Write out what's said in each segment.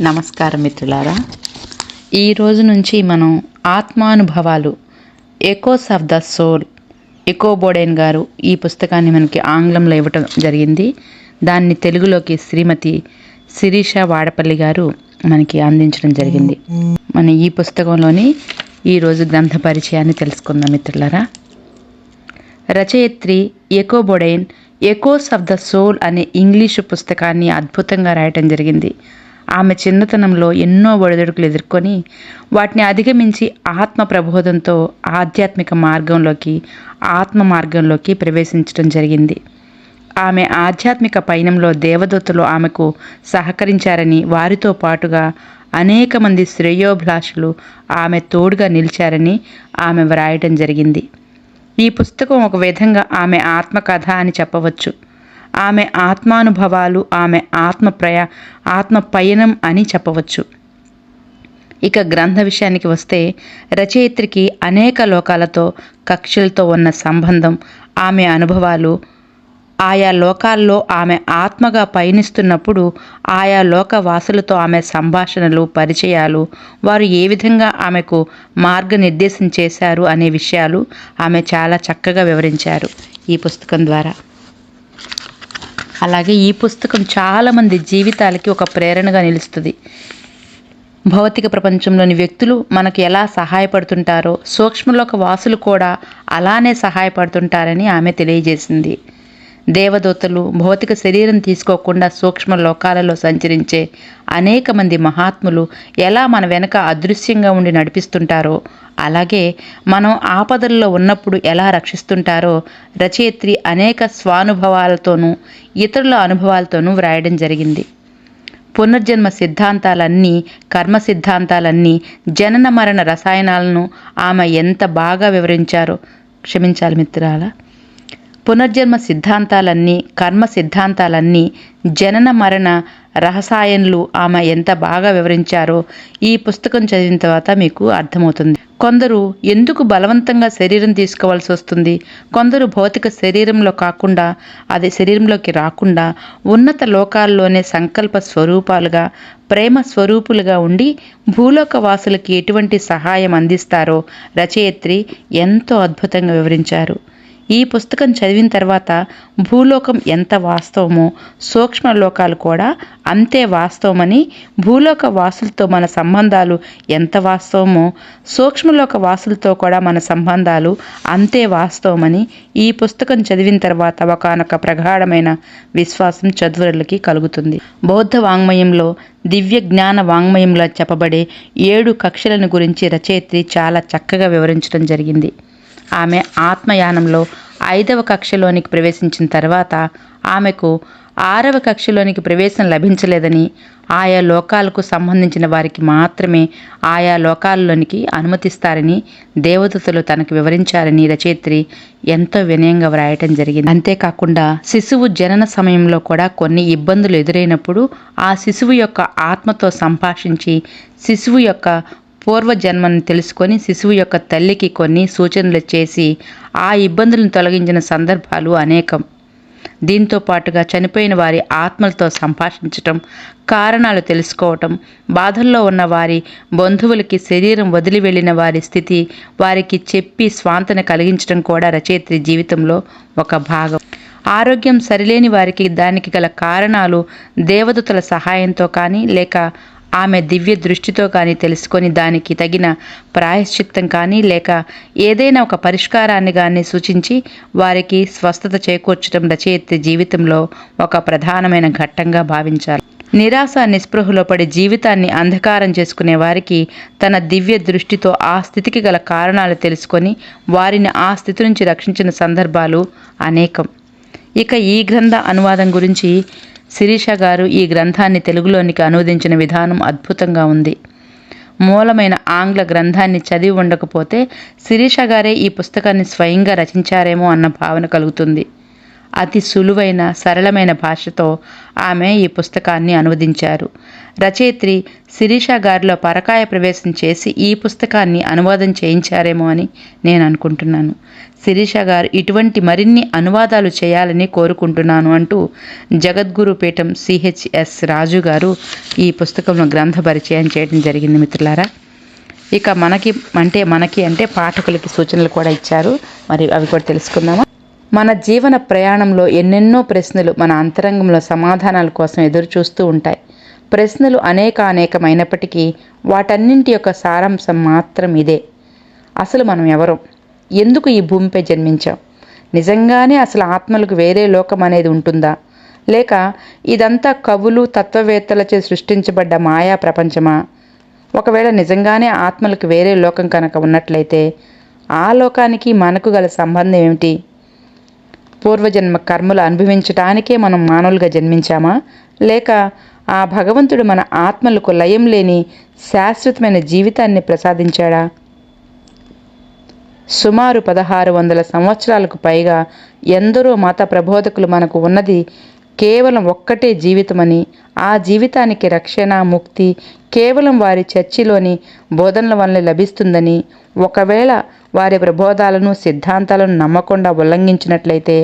నమస్కారం మిత్రులారా. ఈ రోజు నుంచి మనం ఆత్మానుభవాలు echoes of the soul Echo Bodine గారు ఈ పుస్తకాన్ని మనకి ఆంగ్లంలో ఇవ్వటం జరిగింది. దాన్ని తెలుగులోకి శ్రీమతి శిరీష వాడపల్లి గారు మనకి అందించడం జరిగింది. మన ఈ పుస్తకంలోని ఈరోజు గ్రంథ పరిచయాన్ని తెలుసుకుందాం మిత్రులారా. రచయిత్రి Echo Bodine echoes of the soul అనే ఇంగ్లీషు పుస్తకాన్ని అద్భుతంగా రాయటం జరిగింది. ఆమె చిన్నతనంలో ఎన్నో ఒడిదుడుకులు ఎదుర్కొని వాటిని అధిగమించి ఆత్మ ప్రబోధంతో ఆధ్యాత్మిక మార్గంలోకి ఆత్మ మార్గంలోకి ప్రవేశించడం జరిగింది. ఆమె ఆధ్యాత్మిక పయనంలో దేవదత్తులు ఆమెకు సహకరించారని వారితో పాటుగా అనేక మంది శ్రేయోభిలాషులు ఆమె తోడుగా నిలిచారని ఆమె వ్రాయటం జరిగింది. ఈ పుస్తకం ఒక విధంగా ఆమె ఆత్మకథ అని చెప్పవచ్చు. ఆమె ఆత్మానుభవాలు ఆమె ఆత్మ ప్రయా ఆత్మ పయనం అని చెప్పవచ్చు. ఇక గ్రంథ విషయానికి వస్తే రచయిత్రికి అనేక లోకాలతో కక్షలతో ఉన్న సంబంధం ఆమె అనుభవాలు ఆయా లోకాల్లో ఆమె ఆత్మగా పయనిస్తున్నప్పుడు ఆయా లోక వాసులతో ఆమె సంభాషణలు పరిచయాలు వారు ఏ విధంగా ఆమెకు మార్గనిర్దేశం చేశారు అనే విషయాలు ఆమె చాలా చక్కగా వివరించారు ఈ పుస్తకం ద్వారా. అలాగే ఈ పుస్తకం చాలామంది జీవితాలకి ఒక ప్రేరణగా నిలుస్తుంది. భౌతిక ప్రపంచంలోని వ్యక్తులు మనకు ఎలా సహాయపడుతుంటారో సూక్ష్మలోక వాసులు కూడా అలానే సహాయపడుతుంటారని ఆమె తెలియజేసింది. దేవదూతలు భౌతిక శరీరం తీసుకోకుండా సూక్ష్మ లోకాలలో సంచరించే అనేక మంది మహాత్ములు ఎలా మన వెనక అదృశ్యంగా ఉండి నడిపిస్తుంటారో అలాగే మనం ఆపదల్లో ఉన్నప్పుడు ఎలా రక్షిస్తుంటారో రచయిత్రి అనేక స్వానుభవాలతోనూ ఇతరుల అనుభవాలతోనూ వ్రాయడం జరిగింది. పునర్జన్మ సిద్ధాంతాలన్నీ కర్మ సిద్ధాంతాలన్నీ జనన మరణ రసాయనాలను ఆమె ఎంత బాగా వివరించారో క్షమించాలి మిత్రాలా పునర్జన్మ సిద్ధాంతాలన్నీ కర్మ సిద్ధాంతాలన్నీ జనన మరణ రహసాయన్లు ఆమె ఎంత బాగా వివరించారో ఈ పుస్తకం చదివిన తర్వాత మీకు అర్థమవుతుంది. కొందరు ఎందుకు బలవంతంగా శరీరం తీసుకోవాల్సి వస్తుంది? కొందరు భౌతిక శరీరంలో కాకుండా అది శరీరంలోకి రాకుండా ఉన్నత లోకాల్లోనే సంకల్ప స్వరూపాలుగా ప్రేమ స్వరూపులుగా ఉండి భూలోక వాసులకి ఎటువంటి సహాయం అందిస్తారో రచయిత్రి ఎంతో అద్భుతంగా వివరించారు. ఈ పుస్తకం చదివిన తర్వాత భూలోకం ఎంత వాస్తవమో సూక్ష్మ లోకాలు కూడా అంతే వాస్తవమని భూలోక వాసులతో మన సంబంధాలు ఎంత వాస్తవమో సూక్ష్మలోక వాసులతో కూడా మన సంబంధాలు అంతే వాస్తవమని ఈ పుస్తకం చదివిన తర్వాత ఒకనొక ప్రగాఢమైన విశ్వాసం చదువులకి కలుగుతుంది. బౌద్ధ వాంగ్మయంలో దివ్య జ్ఞాన వాంగ్మయంలో చెప్పబడే ఏడు కక్షలను గురించి రచయిత్రి చాలా చక్కగా వివరించడం జరిగింది. ఆమె ఆత్మయానంలో ఐదవ కక్షలోనికి ప్రవేశించిన తర్వాత ఆమెకు ఆరవ కక్షలోనికి ప్రవేశం లభించలేదని ఆయా లోకాలకు సంబంధించిన వారికి మాత్రమే ఆయా లోకాల్లోనికి అనుమతిస్తారని దేవదూతలు తనకు వివరించారని రచయిత్రి ఎంతో వినయంగా వ్రాయటం జరిగింది. అంతేకాకుండా శిశువు జనన సమయంలో కూడా కొన్ని ఇబ్బందులు ఎదురైనప్పుడు ఆ శిశువు యొక్క ఆత్మతో సంభాషించి శిశువు యొక్క పూర్వజన్మను తెలుసుకొని శిశువు యొక్క తల్లికి కొన్ని సూచనలు చేసి ఆ ఇబ్బందులను తొలగించిన సందర్భాలు అనేకం. దీంతో పాటుగా చనిపోయిన వారి ఆత్మలతో సంభాషించటం కారణాలు తెలుసుకోవటం బాధల్లో ఉన్న వారి బంధువులకి శరీరం వదిలి వెళ్ళిన వారి స్థితి వారికి చెప్పి స్వాంతన కలిగించడం కూడా రచయిత్రి జీవితంలో ఒక భాగం. ఆరోగ్యం సరిలేని వారికి దానికి గల కారణాలు దేవదూతల సహాయంతో కానీ లేక ఆమె దివ్య దృష్టితో కానీ తెలుసుకొని దానికి తగిన ప్రాయశ్చిత్తం కానీ లేక ఏదైనా ఒక పరిష్కారాన్ని కానీ సూచించి వారికి స్వస్థత చేకూర్చడం రచయిత్రి జీవితంలో ఒక ప్రధానమైన ఘట్టంగా భావించాలి. నిరాశ నిస్పృహలో పడి జీవితాన్ని అంధకారం చేసుకునే వారికి తన దివ్య దృష్టితో ఆ స్థితికి గల కారణాలు తెలుసుకొని వారిని ఆ స్థితి నుంచి రక్షించిన సందర్భాలు అనేకం. ఇక ఈ గ్రంథ అనువాదం గురించి శిరీష గారు ఈ గ్రంథాన్ని తెలుగులోనికి అనువదించిన విధానం అద్భుతంగా ఉంది. మూలమైన ఆంగ్ల గ్రంథాన్ని చదివి ఉండకపోతే శిరీష గారే ఈ పుస్తకాన్ని స్వయంగా రచించారేమో అన్న భావన కలుగుతుంది. అతి సులువైన సరళమైన భాషతో ఆమె ఈ పుస్తకాన్ని అనువదించారు. రచయిత్రి శిరీష గారిలో పరకాయ ప్రవేశం చేసి ఈ పుస్తకాన్ని అనువాదం చేయించారేమో అని నేను అనుకుంటున్నాను. శిరీష గారు ఇటువంటి మరిన్ని అనువాదాలు చేయాలని కోరుకుంటున్నాను అంటూ జగద్గురు పీఠం సిహెచ్ఎస్ రాజు గారు ఈ పుస్తకంలో గ్రంథ పరిచయం చేయడం జరిగింది మిత్రులారా. ఇక మనకి అంటే మనకి అంటే పాఠకులకి సూచనలు కూడా ఇచ్చారు. మరి అవి కూడా తెలుసుకుందామా? మన జీవన ప్రయాణంలో ఎన్నెన్నో ప్రశ్నలు మన అంతరంగంలో సమాధానాల కోసం ఎదురు చూస్తూ ఉంటాయి. ప్రశ్నలు అనేక అనేకమైనప్పటికీ వాటన్నింటి యొక్క సారాంశం మాత్రం ఇదే. అసలు మనం ఎవరు? ఎందుకు ఈ భూమిపై జన్మించాం? నిజంగానే అసలు ఆత్మలకు వేరే లోకం అనేది ఉంటుందా? లేక ఇదంతా కవులు తత్వవేత్తలచే సృష్టించబడ్డ మాయా ప్రపంచమా? ఒకవేళ నిజంగానే ఆత్మలకు వేరే లోకం కనుక ఉన్నట్లయితే ఆ లోకానికి మనకు గల సంబంధం ఏమిటి? పూర్వజన్మ కర్మలు అనుభవించటానికే మనం మానవులుగా జన్మించామా? లేక ఆ భగవంతుడు మన ఆత్మలకు లయం లేని శాశ్వతమైన జీవితాన్ని ప్రసాదించాడా? సుమారు పదహారు వందల సంవత్సరాలకు పైగా ఎందరో మత ప్రబోధకులు మనకు ఉన్నది కేవలం ఒక్కటే జీవితమని ఆ జీవితానికి రక్షణ ముక్తి కేవలం వారి చర్చిలోని బోధనల వల్ల లభిస్తుందని ఒకవేళ వారి ప్రబోధాలను సిద్ధాంతాలను నమ్మకుండా ఉల్లంఘించినట్లయితే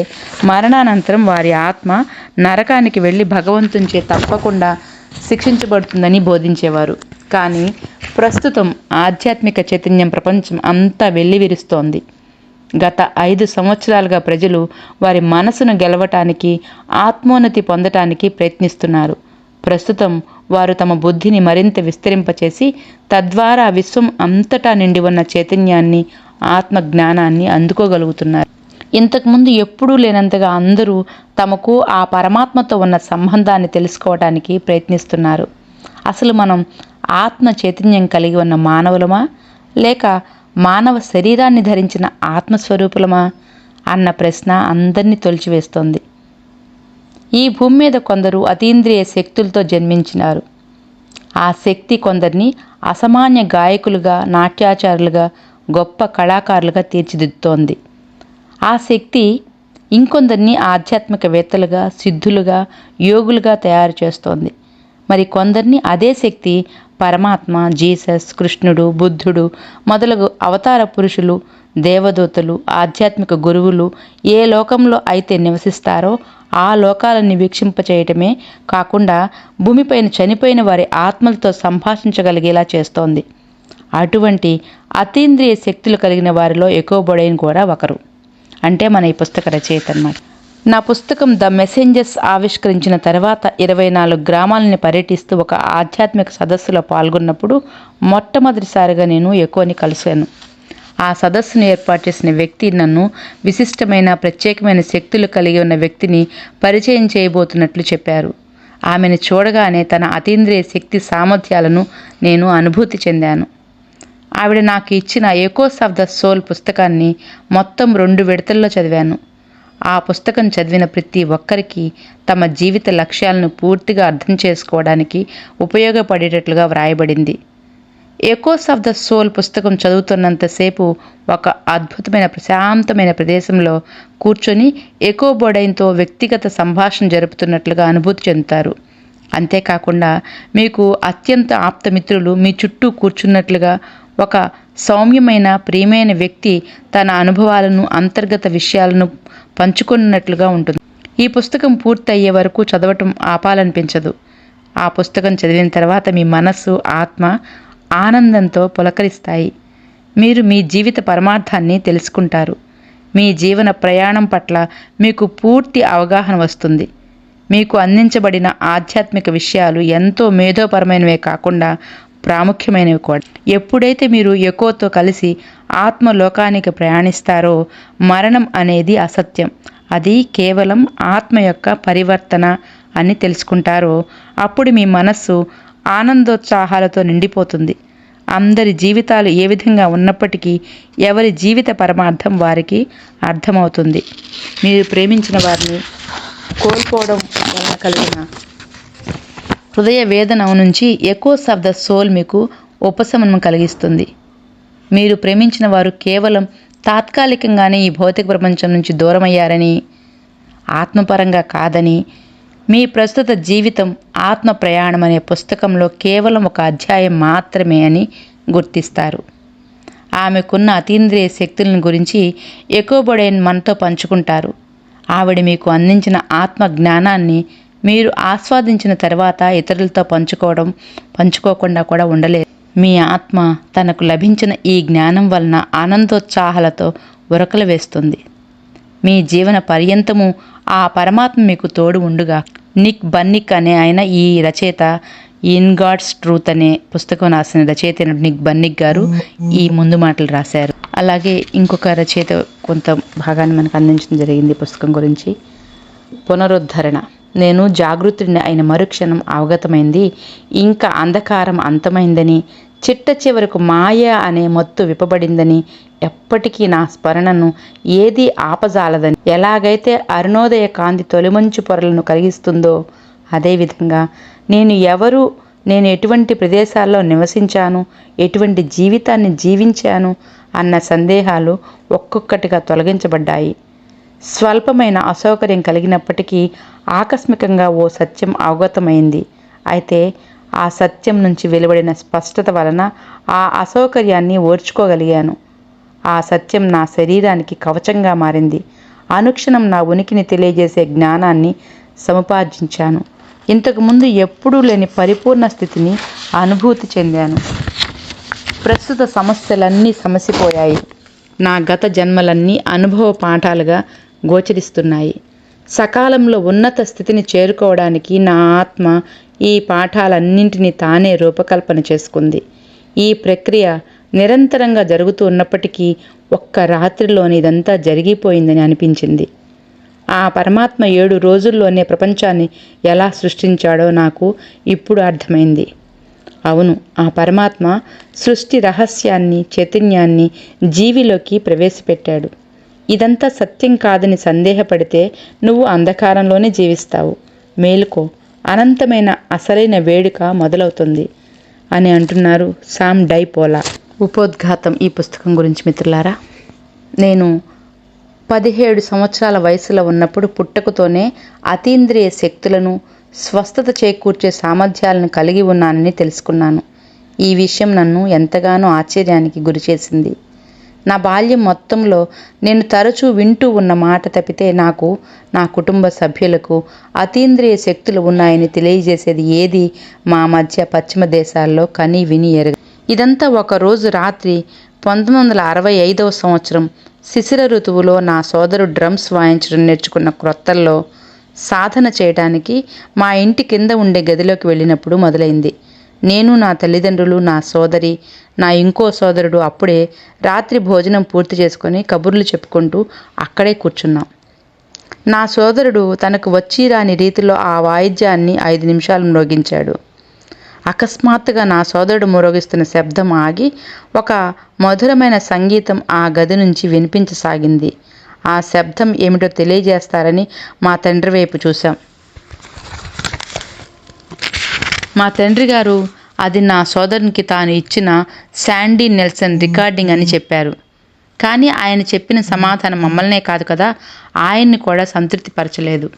మరణానంతరం వారి ఆత్మ నరకానికి వెళ్ళి భగవంతునిచే తప్పకుండా శిక్షించబడుతుందని బోధించేవారు. కానీ ప్రస్తుతం ఆధ్యాత్మిక చైతన్యం ప్రపంచం అంతా వెల్లివిరుస్తోంది. గత ఐదు సంవత్సరాలుగా ప్రజలు వారి మనసును గెలవటానికి ఆత్మోన్నతి పొందటానికి ప్రయత్నిస్తున్నారు. ప్రస్తుతం వారు తమ బుద్ధిని మరింత విస్తరింపచేసి తద్వారా విశ్వం అంతటా నిండి ఉన్న చైతన్యాన్ని ఆత్మ జ్ఞానాన్ని అందుకోగలుగుతున్నారు. ఇంతకుముందు ఎప్పుడూ లేనంతగా అందరూ తమకు ఆ పరమాత్మతో ఉన్న సంబంధాన్ని తెలుసుకోవడానికి ప్రయత్నిస్తున్నారు. అసలు మనం ఆత్మ చైతన్యం కలిగి ఉన్న మానవులమా? లేక మానవ శరీరాన్ని ధరించిన ఆత్మస్వరూపులమా? అన్న ప్రశ్న అందరినీ తొలిచివేస్తోంది. ఈ భూమి మీద కొందరు అతీంద్రియ శక్తులతో జన్మించినారు. ఆ శక్తి కొందరిని అసామాన్య గాయకులుగా నాట్యాచారులుగా గొప్ప కళాకారులుగా తీర్చిదిద్దుతోంది. ఆ శక్తి ఇంకొందరిని ఆధ్యాత్మికవేత్తలుగా సిద్ధులుగా యోగులుగా తయారు చేస్తోంది. మరి కొందరిని అదే శక్తి పరమాత్మ జీసస్ కృష్ణుడు బుద్ధుడు మొదలగు అవతార పురుషులు దేవదూతలు ఆధ్యాత్మిక గురువులు ఏ లోకంలో అయితే నివసిస్తారో ఆ లోకాలను వీక్షింపచేయటమే కాకుండా భూమిపైన చనిపోయిన వారి ఆత్మలతో సంభాషించగలిగేలా చేస్తోంది. అటువంటి అతీంద్రియ శక్తులు కలిగిన వారిలో ఎక్కువ బొడైన్ కూడా ఒకరు. అంటే మన ఈ పుస్తక రచయిత అన్నమాట. నా పుస్తకం ద మెసెంజర్స్ ఆవిష్కరించిన తర్వాత ఇరవై నాలుగు గ్రామాలని పర్యటిస్తూ ఒక ఆధ్యాత్మిక సదస్సులో పాల్గొన్నప్పుడు మొట్టమొదటిసారిగా నేను ఎక్కువని కలిశాను. ఆ సదస్సును ఏర్పాటు చేసిన వ్యక్తి నన్ను విశిష్టమైన ప్రత్యేకమైన శక్తులు కలిగి ఉన్న వ్యక్తిని పరిచయం చేయబోతున్నట్లు చెప్పారు. ఆమెను చూడగానే తన అతీంద్రియ శక్తి సామర్థ్యాలను నేను అనుభూతి చెందాను. ఆవిడ నాకు ఇచ్చిన ఎకోస్ ఆఫ్ ద సోల్ పుస్తకాన్ని మొత్తం రెండు విడతల్లో చదివాను. ఆ పుస్తకం చదివిన ప్రతి ఒక్కరికి తమ జీవిత లక్ష్యాలను పూర్తిగా అర్థం చేసుకోవడానికి ఉపయోగపడేటట్లుగా వ్రాయబడింది. ఎకోస్ ఆఫ్ ద సోల్ పుస్తకం చదువుతున్నంతసేపు ఒక అద్భుతమైన ప్రశాంతమైన ప్రదేశంలో కూర్చొని ఎకో బొడైన్తో వ్యక్తిగత సంభాషణ జరుపుతున్నట్లుగా అనుభూతి చెందుతారు. అంతేకాకుండా మీకు అత్యంత ఆప్తమిత్రులు మీ చుట్టూ కూర్చున్నట్లుగా ఒక సౌమ్యమైన ప్రియమైన వ్యక్తి తన అనుభవాలను అంతర్గత విషయాలను పంచుకున్నట్లుగా ఉంటుంది. ఈ పుస్తకం పూర్తయ్యే వరకు చదవటం ఆపాలనిపించదు. ఆ పుస్తకం చదివిన తర్వాత మీ మనస్సు ఆత్మ ఆనందంతో పులకరిస్తాయి. మీరు మీ జీవిత పరమార్థాన్ని తెలుసుకుంటారు. మీ జీవన ప్రయాణం పట్ల మీకు పూర్తి అవగాహన వస్తుంది. మీకు అందించబడిన ఆధ్యాత్మిక విషయాలు ఎంతో మేధోపరమైనవే కాకుండా ప్రాముఖ్యమైనవి కూడా. ఎప్పుడైతే మీరు ఎకోతో కలిసి ఆత్మలోకానికి ప్రయాణిస్తారో మరణం అనేది అసత్యం. అది కేవలం ఆత్మ యొక్క పరివర్తన అని తెలుసుకుంటారో. అప్పుడు మీ మనస్సు ఆనందోత్సాహాలతో నిండిపోతుంది. అందరి జీవితాలు ఏ విధంగా ఉన్నప్పటికీ ఎవరి జీవిత పరమార్థం వారికి అర్థమవుతుంది. మీరు ప్రేమించిన వారిని కోల్పోవడం వలన కలిగిన హృదయ వేదన నుంచి ఎకోస్ ఆఫ్ ద సోల్ మీకు ఉపశమనం కలిగిస్తుంది. మీరు ప్రేమించిన వారు కేవలం తాత్కాలికంగానే ఈ భౌతిక ప్రపంచం నుంచి దూరమయ్యారని ఆత్మపరంగా కాదని మీ ప్రస్తుత జీవితం ఆత్మ ప్రయాణం అనే పుస్తకంలో కేవలం ఒక అధ్యాయం మాత్రమే అని గుర్తిస్తారు. ఆమెకున్న అతీంద్రియ శక్తులను గురించి ఎకోబొడైన్ మనతో పంచుకుంటారు. ఆవిడ మీకు అందించిన ఆత్మ జ్ఞానాన్ని మీరు ఆస్వాదించిన తర్వాత ఇతరులతో పంచుకోవడం పంచుకోకుండా కూడా ఉండలేదు మీ ఆత్మ తనకు లభించిన ఈ జ్ఞానం వలన ఆనందోత్సాహాలతో ఉరకలు వేస్తుంది. మీ జీవన పర్యంతము ఆ పరమాత్మ మీకు తోడు ఉండుగా. నిక్ బన్నిక్ అనే ఆయన ఈ రచయిత ఇన్ గాడ్స్ ట్రూత్ అనే పుస్తకం రాసిన రచయిత నిక్ బన్నిక్ గారు ఈ ముందు మాటలు రాశారు. అలాగే ఇంకొక రచయిత కొంత భాగాన్ని మనకు అందించడం జరిగింది ఈ పుస్తకం గురించి. పునరుద్ధరణ. నేను జాగృతుడిని అయిన మరుక్షణం అవగతమైంది. ఇంకా అంధకారం అంతమైందని చిట్ట చివరకు మాయ అనే మత్తు విప్పబడిందని ఎప్పటికీ నా స్మరణను ఏది ఆపజాలదని ఎలాగైతే అరుణోదయ కాంతి తొలిమంచు పొరలను కలిగిస్తుందో అదేవిధంగా నేను ఎవరు నేను ఎటువంటి ప్రదేశాల్లో నివసించాను ఎటువంటి జీవితాన్ని జీవించాను అన్న సందేహాలు ఒక్కొక్కటిగా తొలగించబడ్డాయి. స్వల్పమైన అసౌకర్యం కలిగినప్పటికీ ఆకస్మికంగా ఓ సత్యం అవగతమైంది. అయితే ఆ సత్యం నుంచి వెలువడిన స్పష్టత వలన ఆ అసౌకర్యాన్ని ఓర్చుకోగలిగాను. ఆ సత్యం నా శరీరానికి కవచంగా మారింది. అనుక్షణం నా ఉనికిని తెలియజేసే జ్ఞానాన్ని సముపార్జించాను. ఇంతకుముందు ఎప్పుడూ లేని పరిపూర్ణ స్థితిని అనుభూతి చెందాను. ప్రస్తుత సమస్యలన్నీ సమసిపోయాయి. నా గత జన్మలన్నీ అనుభవ పాఠాలుగా గోచరిస్తున్నాయి. సకాలంలో ఉన్నత స్థితిని చేరుకోవడానికి నా ఆత్మ ఈ పాఠాలన్నింటినీ తానే రూపకల్పన చేసుకుంది. ఈ ప్రక్రియ నిరంతరంగా జరుగుతూ ఉన్నప్పటికీ ఒక్క రాత్రిలోని ఇదంతా జరిగిపోయిందని అనిపించింది. ఆ పరమాత్మ ఏడు రోజుల్లోనే ప్రపంచాన్ని ఎలా సృష్టించాడో నాకు ఇప్పుడు అర్థమైంది. అవును ఆ పరమాత్మ సృష్టి రహస్యాన్ని చైతన్యాన్ని జీవిలోకి ప్రవేశపెట్టాడు. ఇదంతా సత్యం కాదని సందేహపడితే నువ్వు అంధకారంలోనే జీవిస్తావు. మేలుకో. అనంతమైన అసలైన వేడుక మొదలవుతుంది అని అంటున్నారు సామ్ డైపోలా. ఉపోద్ఘాతం ఈ పుస్తకం గురించి మిత్రులారా. నేను పదిహేడు సంవత్సరాల వయసులో ఉన్నప్పుడు పుట్టకతోనే అతీంద్రియ శక్తులను స్వస్థత చేకూర్చే సామర్థ్యాలను కలిగి ఉన్నానని తెలుసుకున్నాను. ఈ విషయం నన్ను ఎంతగానో ఆశ్చర్యానికి గురిచేసింది. నా బాల్యం మొత్తంలో నేను తరచూ వింటూ ఉన్న మాట తప్పితే నాకు నా కుటుంబ సభ్యులకు అతీంద్రియ శక్తులు ఉన్నాయని తెలియజేసేది ఏది? మా మధ్య పశ్చిమ దేశాల్లో కని విని ఎరగ. ఇదంతా ఒక రోజు రాత్రి పంతొమ్మిది వందల అరవై ఐదవ సంవత్సరం శిశిర ఋతువులో నా సోదరుడు డ్రమ్స్ వాయించడం నేర్చుకున్న క్రొత్తల్లో సాధన చేయడానికి మా ఇంటి కింద ఉండే గదిలోకి వెళ్ళినప్పుడు మొదలైంది. నేను నా తల్లిదండ్రులు నా సోదరి నా ఇంకో సోదరుడు అప్పుడే రాత్రి భోజనం పూర్తి చేసుకొని కబుర్లు చెప్పుకుంటూ అక్కడే కూర్చున్నాం. నా సోదరుడు తనకు వచ్చి రాని రీతిలో ఆ వాయిద్యాన్ని ఐదు నిమిషాలు మ్రోగించాడు. అకస్మాత్తుగా నా సోదరుడు మ్రోగిస్తున్న శబ్దం ఆగి ఒక మధురమైన సంగీతం ఆ గది నుంచి వినిపించసాగింది. ఆ శబ్దం ఏమిటో తెలియజేస్తారని మా తండ్రి వైపు చూశాం. మా తండ్రి గారు అది నా సోదరునికి తాను ఇచ్చిన శాండీ నెల్సన్ రికార్డింగ్ అని చెప్పారు. కానీ ఆయన చెప్పిన సమాధానం మమ్మల్నే కాదు కదా ఆయన్ని కూడా సంతృప్తిపరచలేదు.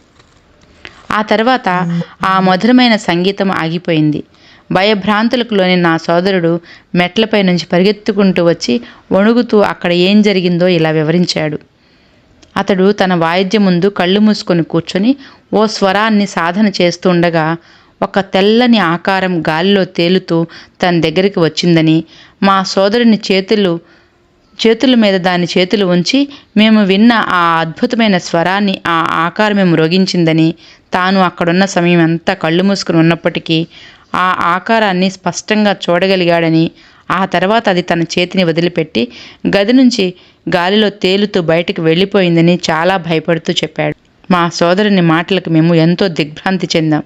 ఆ తర్వాత ఆ మధురమైన సంగీతం ఆగిపోయింది. భయభ్రాంతులకు లోని నా సోదరుడు మెట్లపై నుంచి పరిగెత్తుకుంటూ వచ్చి వణుగుతూ అక్కడ ఏం జరిగిందో ఇలా వివరించాడు. అతడు తన వాయిద్యం ముందు కళ్ళు మూసుకొని కూర్చొని ఓ స్వరాన్ని సాధన చేస్తుండగా ఒక తెల్లని ఆకారం గాలిలో తేలుతూ తన దగ్గరికి వచ్చిందని. మా సోదరుని చేతులు చేతుల మీద దాని చేతులు ఉంచి మేము విన్న ఆ అద్భుతమైన స్వరాన్ని ఆ ఆకారమే మ్రోగించిందని తాను అక్కడున్న సమయం అంతా కళ్ళు మూసుకుని ఉన్నప్పటికీ ఆ ఆకారాన్ని స్పష్టంగా చూడగలిగాడని. ఆ తర్వాత అది తన చేతిని వదిలిపెట్టి గది నుంచి గాలిలో తేలుతూ బయటకు వెళ్ళిపోయిందని చాలా భయపడుతూ చెప్పాడు. మా సోదరుని మాటలకు మేము ఎంతో దిగ్భ్రాంతి చెందాం.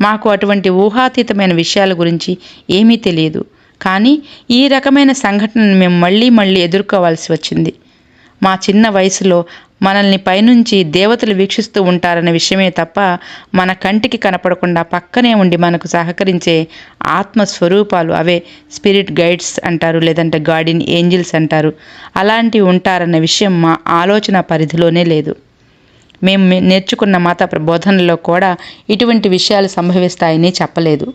మాకు అటువంటి ఊహాతీతమైన విషయాల గురించి ఏమీ తెలియదు. కానీ ఈ రకమైన సంఘటనను మేము మళ్ళీ మళ్ళీ ఎదుర్కోవాల్సి వచ్చింది. మా చిన్న వయసులో మనల్ని పైనుంచి దేవతలు వీక్షిస్తూ ఉంటారన్న విషయమే తప్ప మన కంటికి కనపడకుండా పక్కనే ఉండి మనకు సహకరించే ఆత్మ స్వరూపాలు అవే స్పిరిట్ గైడ్స్ అంటారు లేదంటే గార్డియన్ ఏంజిల్స్ అంటారు. అలాంటివి ఉంటారన్న విషయం మా ఆలోచన పరిధిలోనే లేదు. మేము నేర్చుకున్న మత ప్రబోధనలో కూడా ఇటువంటి విషయాలు సంభవిస్తాయని చెప్పలేదు.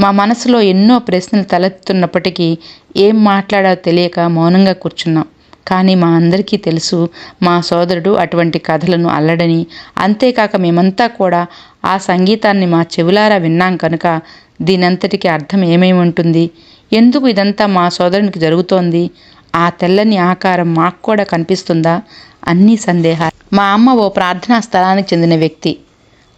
మా మనసులో ఎన్నో ప్రశ్నలు తలెత్తున్నప్పటికీ ఏం మాట్లాడాలో తెలియక మౌనంగా కూర్చున్నాం. కానీ మా అందరికీ తెలుసు మా సోదరుడు అటువంటి కథలను అల్లడని. అంతేకాక మేమంతా కూడా ఆ సంగీతాన్ని మా చెవులారా విన్నాం కనుక దీనంతటికి అర్థం ఏమేమి ఉంటుంది? ఎందుకు ఇదంతా మా సోదరునికి జరుగుతోంది? ఆ తెల్లని ఆకారం మాకు కూడా కనిపిస్తుందా? అన్ని సందేహాలు. మా అమ్మ ఓ ప్రార్థనా స్థలానికి చెందిన వ్యక్తి.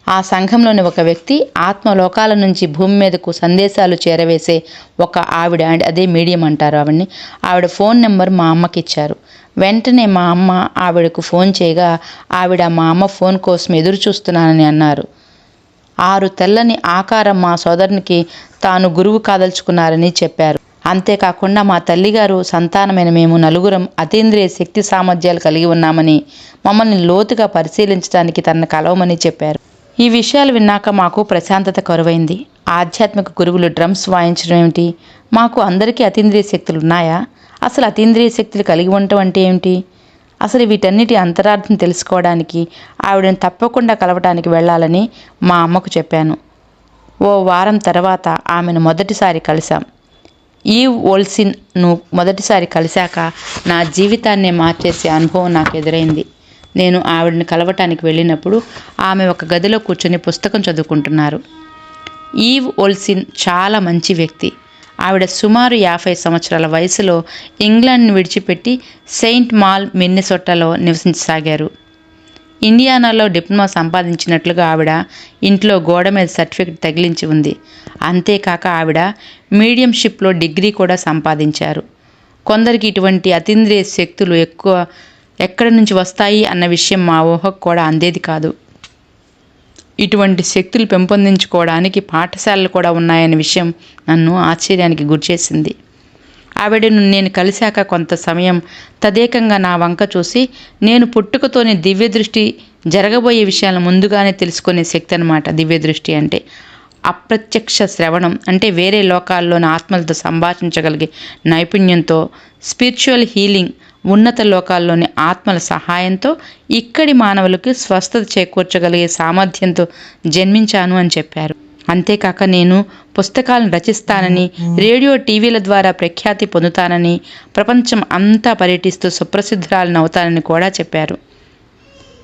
ఆ సంఘంలోని ఒక వ్యక్తి ఆత్మలోకాల నుంచి భూమి మీదకు సందేశాలు చేరవేసే ఒక ఆవిడ అండ్ అదే మీడియం అంటారు ఆవిడని. ఆవిడ ఫోన్ నెంబర్ మా అమ్మకి ఇచ్చారు. వెంటనే మా అమ్మ ఆవిడకు ఫోన్ చేయగా ఆవిడ మా అమ్మ ఫోన్ కోసం ఎదురు చూస్తున్నానని అన్నారు. ఆరు తెల్లని ఆకారం మా సోదరునికి తాను గురువు కాదలుచుకున్నారని చెప్పారు. అంతేకాకుండా మా తల్లిగారు సంతానమైన మేము నలుగురం అతీంద్రియ శక్తి సామర్థ్యాలు కలిగి ఉన్నామని మమ్మల్ని లోతుగా పరిశీలించడానికి తనను కలవమని చెప్పారు. ఈ విషయాలు విన్నాక మాకు ప్రశాంతత కరువైంది. ఆధ్యాత్మిక గురువులు డ్రమ్స్ వాయించడం ఏమిటి? మాకు అందరికీ అతీంద్రియ శక్తులు ఉన్నాయా? అసలు అతీంద్రియ శక్తులు కలిగి ఉండటం అంటే ఏమిటి? అసలు వీటన్నిటి అంతరార్థం తెలుసుకోవడానికి ఆవిడని తప్పకుండా కలవటానికి వెళ్ళాలని మా అమ్మకు చెప్పాను. ఓ వారం తర్వాత ఆమెను మొదటిసారి కలిశాం. ఈవ్ ఓల్సిన్ను మొదటిసారి కలిశాక నా జీవితాన్నే మార్చేసే అనుభవం నాకు ఎదురైంది. నేను ఆవిడని కలవటానికి వెళ్ళినప్పుడు ఆమె ఒక గదిలో కూర్చొని పుస్తకం చదువుకుంటున్నారు. ఈవ్ ఓల్సిన్ చాలా మంచి వ్యక్తి. ఆవిడ సుమారు యాభై సంవత్సరాల వయసులో ఇంగ్లాండ్ను విడిచిపెట్టి సెయింట్ మాల్ మిన్నెసొట్టాలో నివసించసాగారు. ఇండియానాలో డిప్లొమా సంపాదించినట్లుగా ఆవిడ ఇంట్లో గోడ మీద సర్టిఫికెట్ తగిలించి ఉంది. అంతేకాక ఆవిడ మీడియంషిప్లో డిగ్రీ కూడా సంపాదించారు. కొందరికి ఇటువంటి అతీంద్రియ శక్తులు ఎక్కువ ఎక్కడి నుంచి వస్తాయి అన్న విషయం మా ఊహకు కూడా అందేది కాదు. ఇటువంటి శక్తులు పెంపొందించుకోవడానికి పాఠశాలలు కూడా ఉన్నాయనే విషయం నన్ను ఆశ్చర్యానికి గురిచేసింది. ఆవిడను నేను కలిశాక కొంత సమయం తదేకంగా నా వంక చూసి నేను పుట్టుకతోనే దివ్య దృష్టి జరగబోయే విషయాలను ముందుగానే తెలుసుకునే శక్తి అనమాట దివ్య దృష్టి అంటే. అప్రత్యక్ష శ్రవణం అంటే వేరే లోకాల్లోని ఆత్మలతో సంభాషించగలిగే నైపుణ్యంతో స్పిరిచువల్ హీలింగ్ ఉన్నత లోకాల్లోని ఆత్మల సహాయంతో ఇక్కడి మానవులకు స్వస్థత చేకూర్చగలిగే సామర్థ్యంతో జన్మించాను అని చెప్పారు. అంతేకాక నేను పుస్తకాలను రచిస్తానని రేడియో టీవీల ద్వారా ప్రఖ్యాతి పొందుతానని ప్రపంచం అంతా పర్యటిస్తూ సుప్రసిద్ధురాలను అవుతానని కూడా చెప్పారు.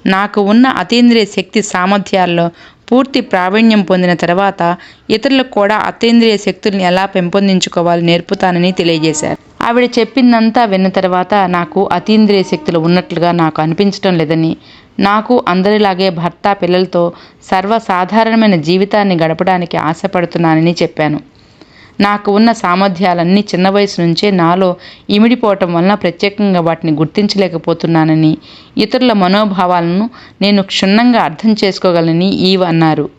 నాకు ఉన్న అతీంద్రియ శక్తి సామర్థ్యాల్లో పూర్తి ప్రావీణ్యం పొందిన తర్వాత ఇతరులకు కూడా అతీంద్రియ శక్తుల్ని ఎలా పెంపొందించుకోవాలో నేర్పుతానని తెలియజేశారు. ఆవిడ చెప్పిందంతా విన్న తర్వాత నాకు అతీంద్రియ శక్తులు ఉన్నట్లుగా నాకు అనిపించడం లేదని నాకు అందరిలాగే భర్త పిల్లలతో సర్వసాధారణమైన జీవితాన్ని గడపడానికి ఆశపడుతున్నానని చెప్పాను. నాకు ఉన్న సామర్థ్యాలన్నీ చిన్న వయసు నుంచే నాలో ఇమిడిపోవటం వలన ప్రత్యేకంగా వాటిని గుర్తించలేకపోతున్నానని ఇతరుల మనోభావాలను నేను క్షుణ్ణంగా అర్థం చేసుకోగలనని ఈవ్ అన్నారు.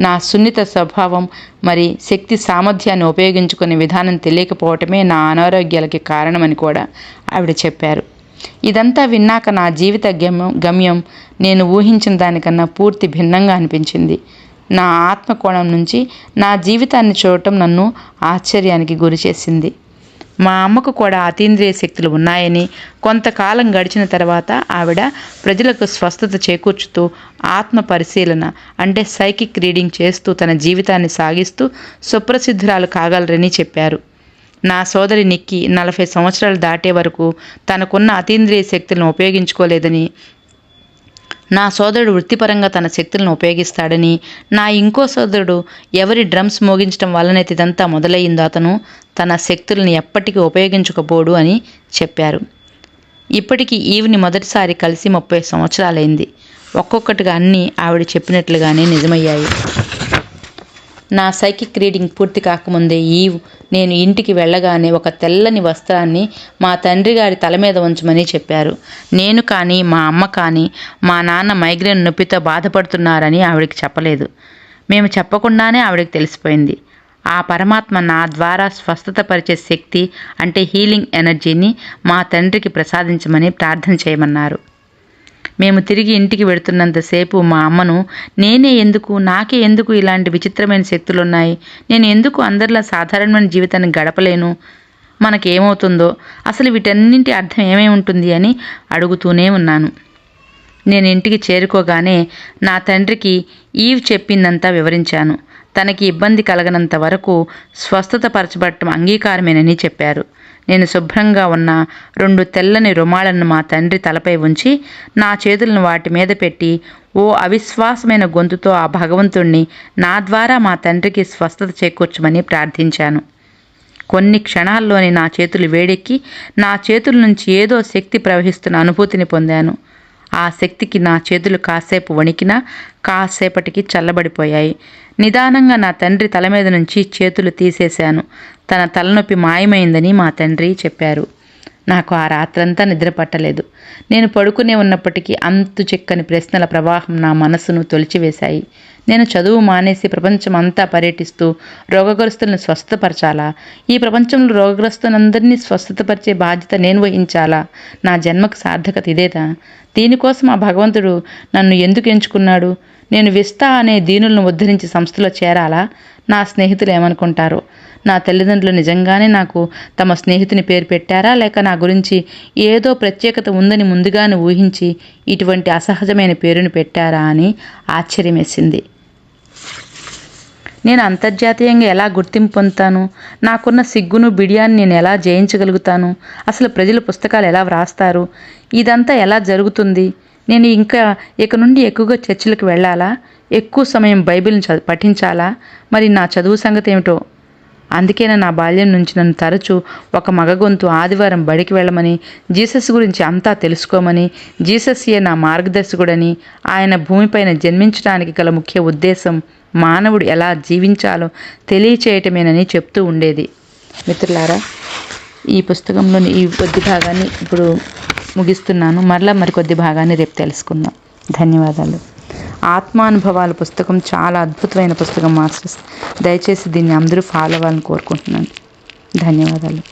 నా సున్నిత స్వభావం మరి శక్తి సామర్థ్యాన్ని ఉపయోగించుకునే విధానం తెలియకపోవటమే నా అనారోగ్యాలకి కారణమని కూడా ఆవిడ చెప్పారు. ఇదంతా విన్నాక నా జీవిత గమ్యం గమ్యం నేను ఊహించిన దానికన్నా పూర్తి భిన్నంగా అనిపించింది. నా ఆత్మకోణం నుంచి నా జీవితాన్ని చూడటం నన్ను ఆశ్చర్యానికి గురిచేసింది మా అమ్మకు కూడా అతీంద్రియ శక్తులు ఉన్నాయని కొంతకాలం గడిచిన తర్వాత ఆవిడ ప్రజలకు స్వస్థత చేకూర్చుతూ ఆత్మ పరిశీలన అంటే సైకిక్ రీడింగ్ చేస్తూ తన జీవితాన్ని సాగిస్తూ సుప్రసిద్ధురాలు కాగలరని చెప్పారు. నా సోదరి నిక్కి నలభై సంవత్సరాలు దాటే వరకు తనకున్న అతీంద్రియ శక్తులను ఉపయోగించుకోలేదని నా సోదరుడు వృత్తిపరంగా తన శక్తులను ఉపయోగిస్తాడని నా ఇంకో సోదరుడు ఎవరి డ్రమ్స్ మోగించడం వల్లనైతే ఇదంతా మొదలయ్యిందో అతను తన శక్తులను ఎప్పటికీ ఉపయోగించకపోడు అని చెప్పారు. ఇప్పటికీ ఈవిని మొదటిసారి కలిసి ముప్పై సంవత్సరాలైంది. ఒక్కొక్కటిగా అన్నీ ఆవిడ చెప్పినట్లుగానే నిజమయ్యాయి. నా సైకిక్ రీడింగ్ పూర్తి కాకముందే ఈవ్ నేను ఇంటికి వెళ్ళగానే ఒక తెల్లని వస్త్రాన్ని మా తండ్రి గారి తల మీద ఉంచమని చెప్పారు. నేను కానీ మా అమ్మ కానీ మా నాన్న మైగ్రేన్ నొప్పితో బాధపడుతున్నారని ఆవిడకి చెప్పలేదు. మేము చెప్పకుండానే ఆవిడకి తెలిసిపోయింది. ఆ పరమాత్మ నా ద్వారా స్వస్థత పరిచే శక్తి అంటే హీలింగ్ ఎనర్జీని మా తండ్రికి ప్రసాదించమని ప్రార్థన చేయమన్నారు. మేము తిరిగి ఇంటికి వెడుతున్నంతసేపు మా అమ్మను నేనే ఎందుకు నాకే ఎందుకు ఇలాంటి విచిత్రమైన శక్తులు ఉన్నాయి నేను ఎందుకు అందరిలా సాధారణమైన జీవితాన్ని గడపలేను? మనకేమవుతుందో అసలు వీటన్నింటి అర్థం ఏమై ఉంటుంది? అని అడుగుతూనే ఉన్నాను. నేను ఇంటికి చేరుకోగానే నా తండ్రికి ఈవ్ చెప్పిందంతా వివరించాను. తనకి ఇబ్బంది కలగనంత వరకు స్వస్థత పరచబడటం అంగీకారమేనని చెప్పారు. నేను శుభ్రంగా ఉన్న రెండు తెల్లని రుమాలను మా తండ్రి తలపై ఉంచి నా చేతులను వాటి మీద పెట్టి ఓ అవిశ్వాసమైన గొంతుతో ఆ భగవంతుణ్ణి నా ద్వారా మా తండ్రికి స్వస్థత చేకూర్చమని ప్రార్థించాను. కొన్ని క్షణాల్లోనే నా చేతులు వేడెక్కి నా చేతుల నుంచి ఏదో శక్తి ప్రవహిస్తున్న అనుభూతిని పొందాను. ఆ శక్తికి నా చేతులు కాసేపు వణికినా కాసేపటికి చల్లబడిపోయాయి. నిదానంగా నా తండ్రి తల మీద నుంచి చేతులు తీసేశాను. తన తలనొప్పి మాయమైందని మా తండ్రి చెప్పారు. నాకు ఆ రాత్రంతా నిద్ర పట్టలేదు. నేను పడుకునే ఉన్నప్పటికీ అంతు చిక్కని ప్రశ్నల ప్రవాహం నా మనసును తొలిచివేశాయి. నేను చదువు మానేసి ప్రపంచం అంతా పర్యటిస్తూ రోగగ్రస్తులను స్వస్థపరచాలా? ఈ ప్రపంచంలో రోగగ్రస్తులందరినీ స్వస్థతపరిచే బాధ్యత నేను వహించాలా? నా జన్మకు సార్థకత ఇదేదా దీనికోసం ఆ భగవంతుడు నన్ను ఎందుకు ఎంచుకున్నాడు? నేను విస్తా అనే దీనులను ఉద్ధరించి సంస్థలో చేరాలా? నా స్నేహితులు ఏమనుకుంటారో? నా తల్లిదండ్రులు నిజంగానే నాకు తమ స్నేహితుని పేరు పెట్టారా? లేక నా గురించి ఏదో ప్రత్యేకత ఉందని ముందుగానే ఊహించి ఇటువంటి అసహజమైన పేరుని పెట్టారా అని ఆశ్చర్యమేసింది. నేను అంతర్జాతీయంగా ఎలా గుర్తింపు పొందుతాను? నాకున్న సిగ్గును బిడియాన్ని నేను ఎలా జయించగలుగుతాను? అసలు ప్రజలు పుస్తకాలు ఎలా వ్రాస్తారు? ఇదంతా ఎలా జరుగుతుంది? నేను ఇంకా ఇక నుండి ఎక్కువగా చర్చిలకు వెళ్ళాలా? ఎక్కువ సమయం బైబిల్ని చ పఠించాలా? మరి నా చదువు సంగతి ఏమిటో అందుకేనే నా బాల్యం నుంచి నన్ను తరచూ ఒక మగ గొంతు ఆదివారం బడికి వెళ్ళమని జీసస్ గురించి అంతా తెలుసుకోమని జీసస్యే నా మార్గదర్శకుడని ఆయన భూమిపైన జన్మించడానికి గల ముఖ్య ఉద్దేశం మానవుడు ఎలా జీవించాలో తెలియచేయటమేనని చెప్తూ ఉండేది. మిత్రులారా ఈ పుస్తకంలోని ఈ కొద్ది భాగాన్ని ఇప్పుడు ముగిస్తున్నాను. మరలా మరికొద్ది భాగాన్ని రేపు తెలుసుకుందాం. ధన్యవాదాలు. ఆత్మానుభవాల పుస్తకం చాలా అద్భుతమైన పుస్తకం మాస్టర్స్. దయచేసి దీన్ని అందరూ ఫాలో అవ్వాలని కోరుకుంటున్నాను. ధన్యవాదాలు.